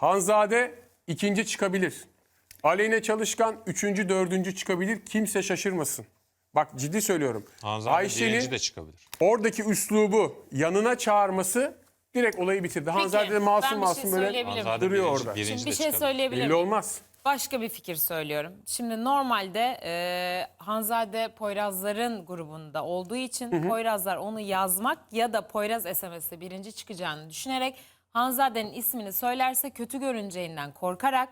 Hanzade ikinci çıkabilir. Aleyne Çalışkan üçüncü, dördüncü çıkabilir. Kimse şaşırmasın. Bak ciddi söylüyorum. Hanzade Ayşe'nin de çıkabilir. oradaki üslubu yanına çağırması direkt olayı bitirdi. Hanzade de masum ben bir masum şey böyle söyleyebilir miyim? Hanzade duruyor birinci, orada. birinci Şimdi de bir şey çıkabilir. söyleyebilir Belli miyim? olmaz. Başka bir fikir söylüyorum. Şimdi normalde e, Hanzade Poyrazların grubunda olduğu için Poyrazlar onu yazmak ya da Poyraz SMS'te birinci çıkacağını düşünerek Hanzade'nin ismini söylerse kötü görüneceğinden korkarak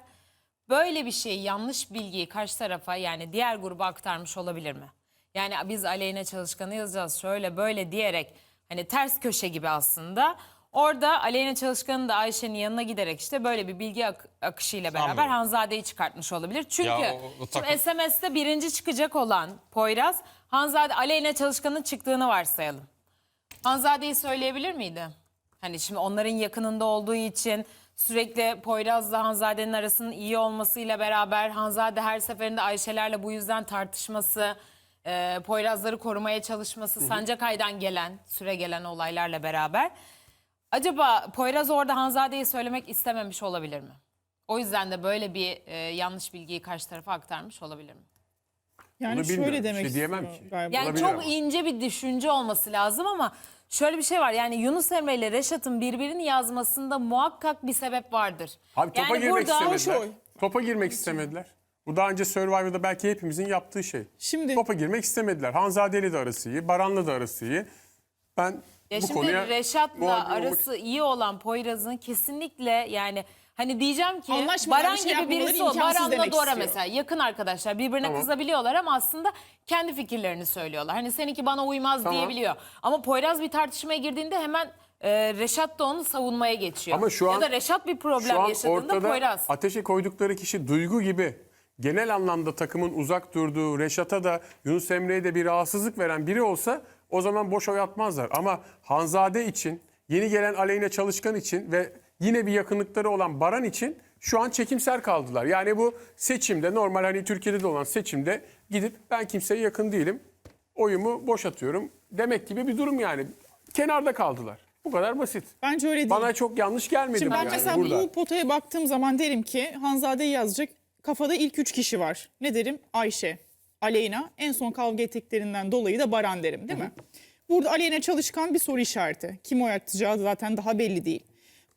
böyle bir şeyi yanlış bilgiyi karşı tarafa yani diğer gruba aktarmış olabilir mi? Yani biz aleyhine çalışkanı yazacağız şöyle böyle diyerek hani ters köşe gibi aslında. Orada Aleyna Çalışkan'ın da Ayşe'nin yanına giderek işte böyle bir bilgi ak- akışıyla beraber Sanmıyorum. Hanzade'yi çıkartmış olabilir. Çünkü Ya o- o takım- şimdi SMS'te birinci çıkacak olan Poyraz, Hanzade Aleyna Çalışkan'ın çıktığını varsayalım. Hanzade'yi söyleyebilir miydi? Hani şimdi onların yakınında olduğu için sürekli Poyraz'la Hanzade'nin arasının iyi olmasıyla beraber Hanzade her seferinde Ayşe'lerle bu yüzden tartışması, e, Poyraz'ları korumaya çalışması, Sancakay'dan gelen, süre gelen olaylarla beraber. Acaba Poyraz orada Hanzade'yi söylemek istememiş olabilir mi? O yüzden de böyle bir e, yanlış bilgiyi karşı tarafa aktarmış olabilir mi? Yani Bunu bilmiyorum. şöyle Bir demek şey diyemem istiyor ki. galiba. Yani Olabilir çok ama. ince bir düşünce olması lazım ama şöyle bir şey var. Yani Yunus Emre ile Reşat'ın birbirini yazmasında muhakkak bir sebep vardır. Abi topa yani girmek istemediler. Hoş oy. Topa girmek istemediler. Bu daha önce Survivor'da belki hepimizin yaptığı şey. Şimdi- Topa girmek istemediler. Hanzade'li de arası iyi, Baran'la da arası iyi. Ben Ya bu şimdi konuya Reşat'la muhabir olmak arası iyi olan Poyraz'ın kesinlikle yani hani diyeceğim ki Anlaşmadan Baran bir şey gibi birisi o. imkansız Baran'la demek Dora istiyor. mesela yakın arkadaşlar birbirine Tamam. kızabiliyorlar ama aslında kendi fikirlerini söylüyorlar. Hani seninki bana uymaz Tamam. diyebiliyor. Ama Poyraz bir tartışmaya girdiğinde hemen e, Reşat da onu savunmaya geçiyor. Ama şu ya an- da Reşat bir problem Şu an yaşadığında ortada Poyraz. ateşe koydukları kişi Duygu gibi genel anlamda takımın uzak durduğu, Reşat'a da Yunus Emre'ye de bir rahatsızlık veren biri olsa o zaman boş oy atmazlar. Ama Hanzade için, yeni gelen Aleyna Çalışkan için ve yine bir yakınlıkları olan Baran için şu an çekimser kaldılar. Yani bu seçimde normal hani Türkiye'de de olan seçimde gidip ben kimseye yakın değilim, oyumu boş atıyorum demek gibi bir durum yani. Kenarda kaldılar. Bu kadar basit. Bence öyle değil. Bana çok yanlış gelmedi Şimdi bu ben yani mesela burada. bu potaya baktığım zaman derim ki Hanzade'yi yazacak kafada ilk üç kişi var. Ne derim? Ayşe, Aleyna, en son kavga ettiklerinden dolayı da Baran derim değil mi? Burada Aleyna Çalışkan bir soru işareti. Kim oy atacağı zaten daha belli değil.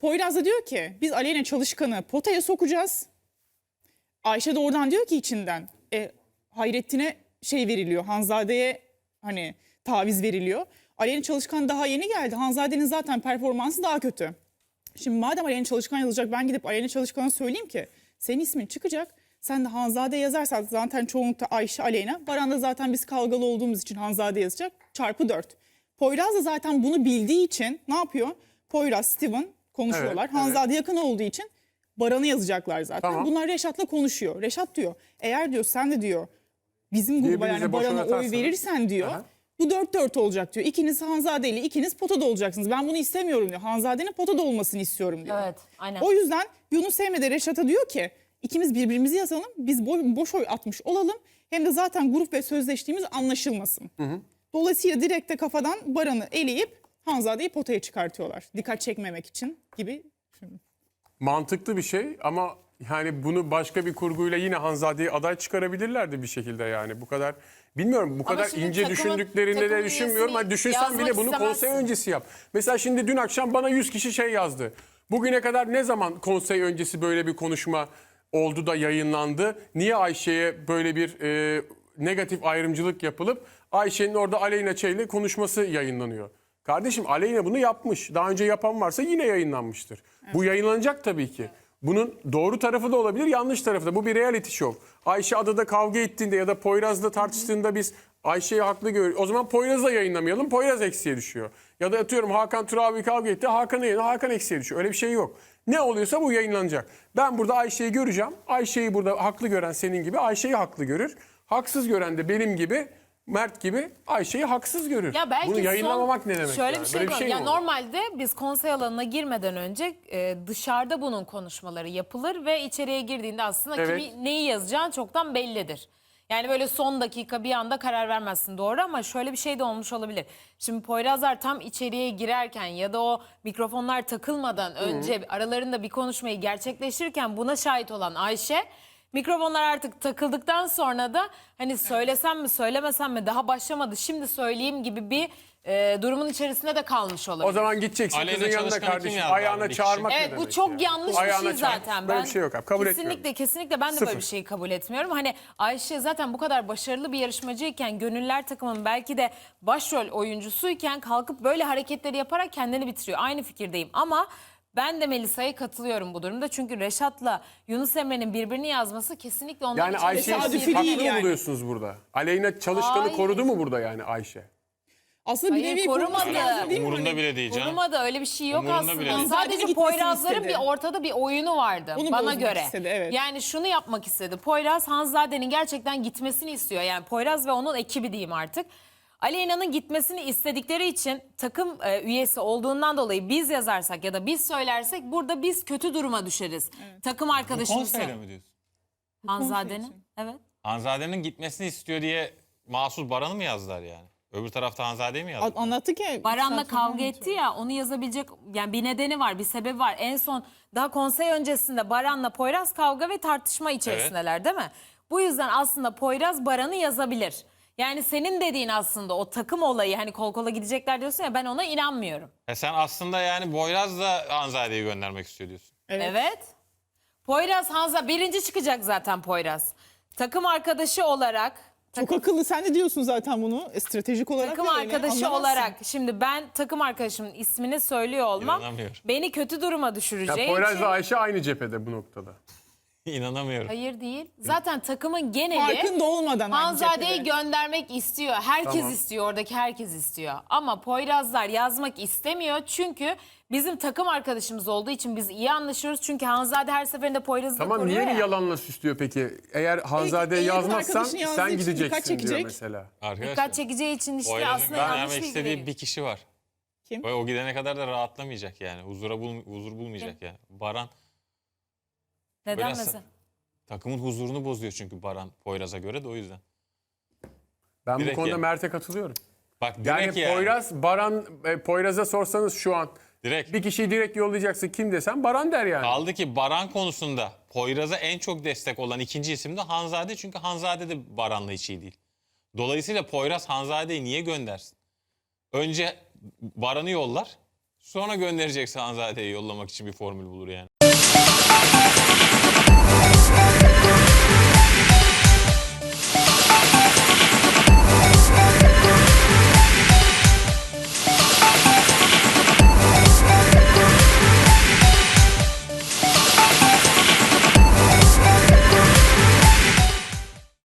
Poyraz da diyor ki biz Aleyna Çalışkan'ı potaya sokacağız. Ayşe de oradan diyor ki içinden e, Hayrettin'e şey veriliyor. Hanzade'ye hani taviz veriliyor. Aleyna Çalışkan daha yeni geldi. Hanzade'nin zaten performansı daha kötü. Şimdi madem Aleyna Çalışkan yazacak ben gidip Aleyna Çalışkan'a söyleyeyim ki senin ismin çıkacak. Sen de Hanzade yazarsan zaten çoğunlukta Ayşe, Aleyna. Baran da zaten biz kavgalı olduğumuz için Hanzade yazacak. Çarpı 4. Poyraz da zaten bunu bildiği için ne yapıyor? Poyraz, Steven konuşuyorlar. Evet, evet. Hanzade yakın olduğu için Baran'ı yazacaklar zaten. Tamam. Bunlar Reşat'la konuşuyor. Reşat diyor eğer diyor sen de diyor bizim gruba yani Baran'a oy verirsen diyor. Aha. Bu 4-4 olacak diyor. İkiniz Hanzade ile ikiniz potada olacaksınız. Ben bunu istemiyorum diyor. Hanzade'nin potada olmasını istiyorum diyor. Evet, aynen. O yüzden Yunus Emre de Reşat'a diyor ki ikimiz birbirimizi yazalım. Biz bo- boş oy atmış olalım. Hem de zaten grup ve sözleştiğimiz anlaşılmasın. Dolayısıyla direkt de kafadan Baran'ı eleyip Hanzade'yi potaya çıkartıyorlar. Dikkat çekmemek için gibi. Mantıklı bir şey ama yani bunu başka bir kurguyla yine Hanzade'yi aday çıkarabilirlerdi bir şekilde yani. Bu kadar bilmiyorum bu kadar ince takımın- düşündüklerini takım de düşünmüyorum. Hani düşünsen bile bunu konsey istemezsin. öncesi yap. Mesela şimdi dün akşam bana 100 kişi şey yazdı. Bugüne kadar ne zaman konsey öncesi böyle bir konuşma oldu da yayınlandı? Niye Ayşe'ye böyle bir e, negatif ayrımcılık yapılıp Ayşe'nin orada Aleyna Çey'le konuşması yayınlanıyor? Kardeşim Aleyna bunu yapmış. Daha önce yapan varsa yine yayınlanmıştır. Bu yayınlanacak tabii ki. Bunun doğru tarafı da olabilir, yanlış tarafı da. Bu bir reality show. Ayşe adada kavga ettiğinde ya da Poyraz'la tartıştığında biz Ayşe'yi haklı görüyoruz. O zaman Poyraz'ı yayınlamayalım. Poyraz eksiye düşüyor. Ya da atıyorum Hakan Turabi kavga etti. Hakan'ı yayınla. Hakan eksiye düşüyor. Öyle bir şey yok. Ne oluyorsa bu yayınlanacak. Ben burada Ayşe'yi göreceğim. Ayşe'yi burada haklı gören senin gibi Ayşe'yi haklı görür. Haksız gören de benim gibi Mert gibi Ayşe'yi haksız görür. Ya belki Bunu son- yayınlamamak ne demek? Şöyle yani? bir şey, Böyle var. mi ya normalde biz konsey alanına girmeden önce e, dışarıda bunun konuşmaları yapılır ve içeriye girdiğinde aslında Evet. kimi neyi yazacağın çoktan bellidir. Yani böyle son dakika bir anda karar vermezsin doğru ama şöyle bir şey de olmuş olabilir. Şimdi Poyrazlar tam içeriye girerken ya da o mikrofonlar takılmadan önce aralarında bir konuşmayı gerçekleştirirken buna şahit olan Ayşe mikrofonlar artık takıldıktan sonra da hani söylesem mi söylemesem mi daha başlamadı şimdi söyleyeyim gibi bir e, durumun içerisinde de kalmış olabilir. O zaman gideceksin Aleyna kızın yanına Çalışkan'ı kim kardeşim. yazdı abi? Ayağına Bir çağırmak ne Evet bu demek çok ya? yanlış Ayağına bir şey çağır- zaten. Böyle Ben bir şey yok abi. Kabul kesinlikle, etmiyorum. Kesinlikle ben de Sıfır. böyle bir şeyi kabul etmiyorum. Hani Ayşe zaten bu kadar başarılı bir yarışmacıyken gönüller takımının belki de başrol oyuncusuyken kalkıp böyle hareketleri yaparak kendini bitiriyor. Aynı fikirdeyim ama ben de Melisa'ya katılıyorum bu durumda. Çünkü Reşat'la Yunus Emre'nin birbirini yazması kesinlikle onların Yani için bir- tesadüfi haklı değil mı yani. buluyorsunuz burada? Aleyna Çalışkan'ı Hayır. korudu mu burada yani Ayşe? Aslında bir Hayır, nevi korumadı. koruması lazım değil mi? Umurunda Hani bile değil canım. Korumada öyle bir şey yok Umurunda aslında. bile değil. Sadece Poyrazların bir ortada bir oyunu vardı Onu bana bozmak göre. istedi, evet. Yani şunu yapmak istedi. Poyraz Hanzade'nin gerçekten gitmesini istiyor. Yani Poyraz ve onun ekibi diyeyim artık. Aleyna'nın gitmesini istedikleri için takım e, üyesi olduğundan dolayı biz yazarsak ya da biz söylersek burada biz kötü duruma düşeriz. Takım arkadaşımız Konseyde mi diyorsun? Hanzade'nin. Evet. Hanzade'nin gitmesini istiyor diye Mahsus Baran'ı mı yazdılar yani? Öbür tarafta Hanzade'yi mi yazdılar? Anlattı ki. Baran'la kavga anlatıyor. etti ya onu yazabilecek yani bir nedeni var bir sebebi var. En son daha konsey öncesinde Baran'la Poyraz kavga ve tartışma içerisindeler değil mi? Bu yüzden aslında Poyraz Baran'ı yazabilir. Yani senin dediğin aslında o takım olayı hani kol kola gidecekler diyorsun ya ben ona inanmıyorum. E sen aslında yani Boyraz da Hanzade'yi göndermek istiyor diyorsun. Evet. Evet. Poyraz Hanza birinci çıkacak zaten Poyraz. Takım arkadaşı olarak Çok akıllı. Sen de diyorsun zaten bunu. E, Stratejik olarak takım arkadaşı Anlamazsın. olarak şimdi ben takım arkadaşımın ismini söylüyor olmam İnanamıyorum. beni kötü duruma Ya düşüreceği Poyraz için. ve Ayşe aynı cephede bu noktada. İnanamıyorum. Hayır değil. Zaten takımın geneli Farkında olmadan aynı Hanzade'yi cephede. göndermek istiyor. Herkes Tamam. istiyor. Oradaki herkes istiyor. Ama Poyrazlar yazmak istemiyor. Çünkü bizim takım arkadaşımız olduğu için biz iyi anlaşıyoruz. Çünkü Hanzade her seferinde Poyraz'ı da Tamam koruyor niye ya. yalanla süslüyor peki? Eğer Hanzade'yi en yakın yazmazsan arkadaşını yazdığı sen için gideceksin dikkat diyor çekecek. mesela. Arkadaşlar Dikkat çekeceği için işte Poyraz'ın aslında yanlış göndermek bilgi istediği veriyor. bir kişi var. Kim? Ve o gidene kadar da rahatlamayacak yani. Huzura bul huzur bulmayacak yani. Baran Neden Biraz- mesela? takımın huzurunu bozuyor çünkü Baran Poyraz'a göre de o yüzden. Ben bu Direkt konuda yani. Mert'e katılıyorum. Bak Yani, direkt yani. Poyraz, Baran, e, Poyraz'a sorsanız şu an Direkt. bir kişiyi direkt yollayacaksın kim desem Baran der yani. Kaldı ki Baran konusunda Poyraz'a en çok destek olan ikinci isim de Hanzade. Çünkü Hanzade de Baran'la hiç iyi değil. Dolayısıyla Poyraz Hanzade'yi niye göndersin? Önce Baran'ı yollar. Sonra gönderecekse Hanzade'yi yollamak için bir formül bulur yani.